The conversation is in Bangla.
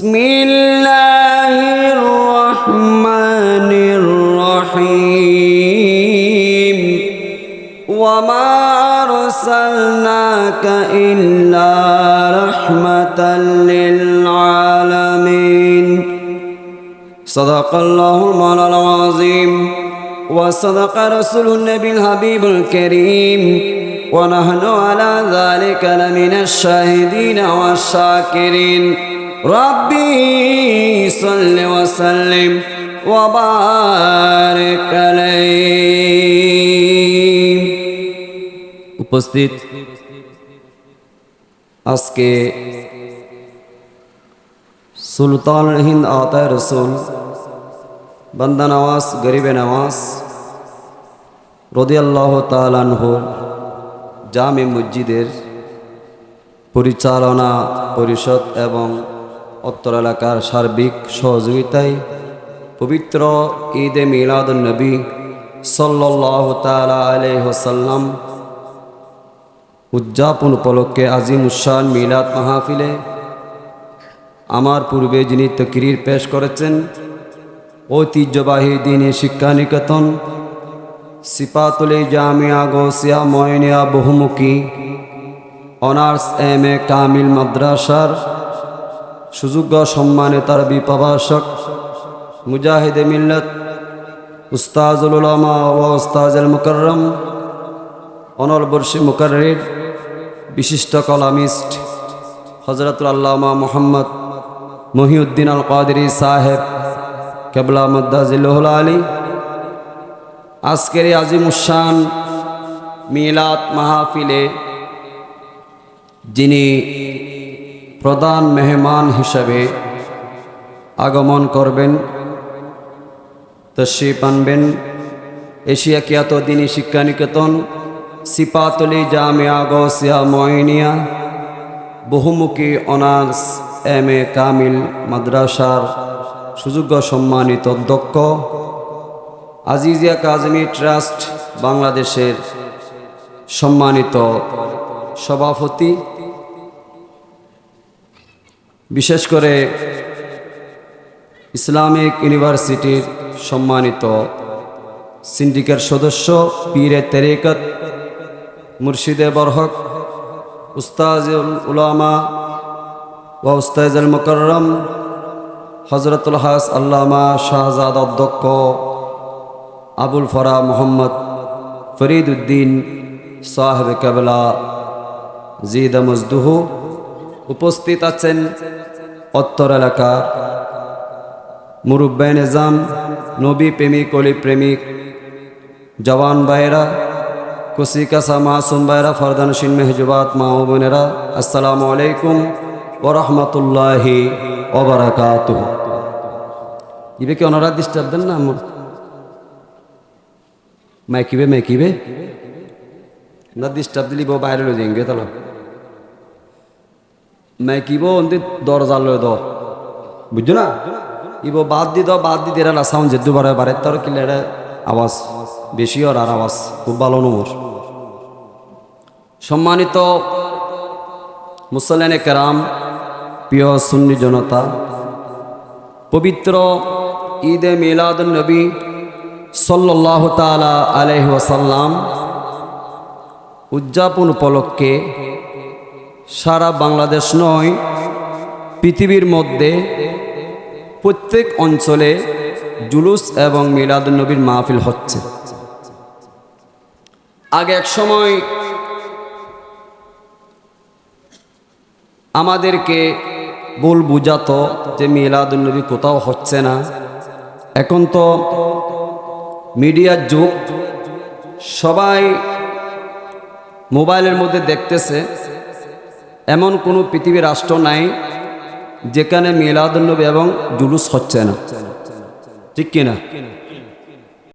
بسم الله الرحمن الرحيم. وما أرسلناك إلا رحمة للعالمين. صدق الله المولى العظيم. وصدق رسول النبي الحبيب الكريم. ونحن على ذلك لمن الشاهدين والشاكرين. ربي صل وسلم وبارك عليه উপস্থিত আজকে সুলতান হিন্দ আতায় রসুল বান্দা নওয়াজ গরিবে নওয়াজ রদিয়াল্লাহ তালানহুর জামে মসজিদের পরিচালনা পরিষদ এবং উত্তর এলাকার সার্বিক সহযোগিতায় পবিত্র ঈদে মিলাদুলনবী সাল্লাহ তালা আলহ্লাম উদযাপন উপলক্ষে আজিম উসান মিলাদ মাহফিলে আমার পূর্বে যিনি তকরির পেশ করেছেন, ঐতিহ্যবাহী দিনী শিক্ষা নিকেতন সিপাতুলে জামিয়া গৌসিয়া ময়নিয়া বহুমুখী, অনার্স এম এ কামিল মাদ্রাসার সুযোগ্য সম্মানিত আরবি প্রভাষক মুজাহিদে মিল্লত, উস্তাজুল উলামা ও উস্তাজুল মুকরম অনরবর্ষী মুকর্রির বিশিষ্ট কলামিস্ট হজরতুল আল্লামা মোহাম্মদ মহিউদ্দিন আল কাদরি সাহেব কেবলা মদ্দাজিল্লাহুল আলী। আজকের এই আজিমুসান মিলাদ মাহফিলে যিনি প্রধান মেহমান হিসাবে আগমন করবেন, তশরিফ আনবেন। এশিয়া কিয়াত দিনী শিক্ষা নিকেতন সিপাতলি জামিয়া গৌসিয়া ময়নিয়া, বহুমুখী অনার্স এম এ কামিল মাদ্রাসার সুযোগ্য সম্মানিত অধ্যক্ষ, আজিজিয়া কাজমি ট্রাস্ট বাংলাদেশের সম্মানিত সভাপতি বিশেষ করে ইসলামিক ইউনিভার্সিটির সম্মানিত সিন্ডিকেট সদস্য পীরে তেরেকত মুর্শিদে বরহক, উস্তাজুল উলামা ও উস্তাজুল মুকরম হজরতুল হাস আল্লামা শাহজাদ অধ্যক্ষ আবুল ফরা মোহাম্মদ ফরিদ উদ্দিন সাহেব কেবলা জিদ মজদুহু উপস্থিত আছেন উত্তর এলাকার মুরব্বে নিজাম, নবী প্রেমিক, অলি প্রেমিক, জওয়ান ভাইরা কুসিকাসা মাসুম ভাইরা ফরদানসিন মেহজুবাত মা ও বোনেরা, আসসালামু আলাইকুম ওরহমতুল্লাহি ওবরাকাত ইবে কি ওনারা ডিস্টার্ব দেন না আমার? মাইকিবে মাইকিবে না ডিস্টার্ব দিলি বউ বাইরে লই যাইঙ্গে তাহলে। মাইকিব অন্তি দরজা লই দ বুঝছ না ইব বাদ দি দাও বাদ দি দেরা সাউন্ড যেদু বারে বারে তোর কিলে আওয়াজ বেশি আর আর আওয়াজ খুব ভালো নম্বর সম্মানিত মুসল্লানে কেরাম প্রিয় সুন্নি জনতা পবিত্র ঈদে মিলাদ নবী সাল্লাহ তালা আলহ ওয়াসাল্লাম উদযাপন উপলক্ষে সারা বাংলাদেশ নয়, পৃথিবীর মধ্যে প্রত্যেক অঞ্চলে জুলুস এবং মিলাদুলনবীর মাহফিল হচ্ছে। আগে এক সময় আমাদেরকে ভুল বুঝাতো যে মিলাদুলনবী কোথাও হচ্ছে না। এখন তো মিডিয়ার যুগ, সবাই মোবাইলের মধ্যে দেখতেছে এমন কোনো পৃথিবীর রাষ্ট্র নাই যেখানে মিলাদুলনবী এবং জুলুস হচ্ছে না। ঠিক কিনা?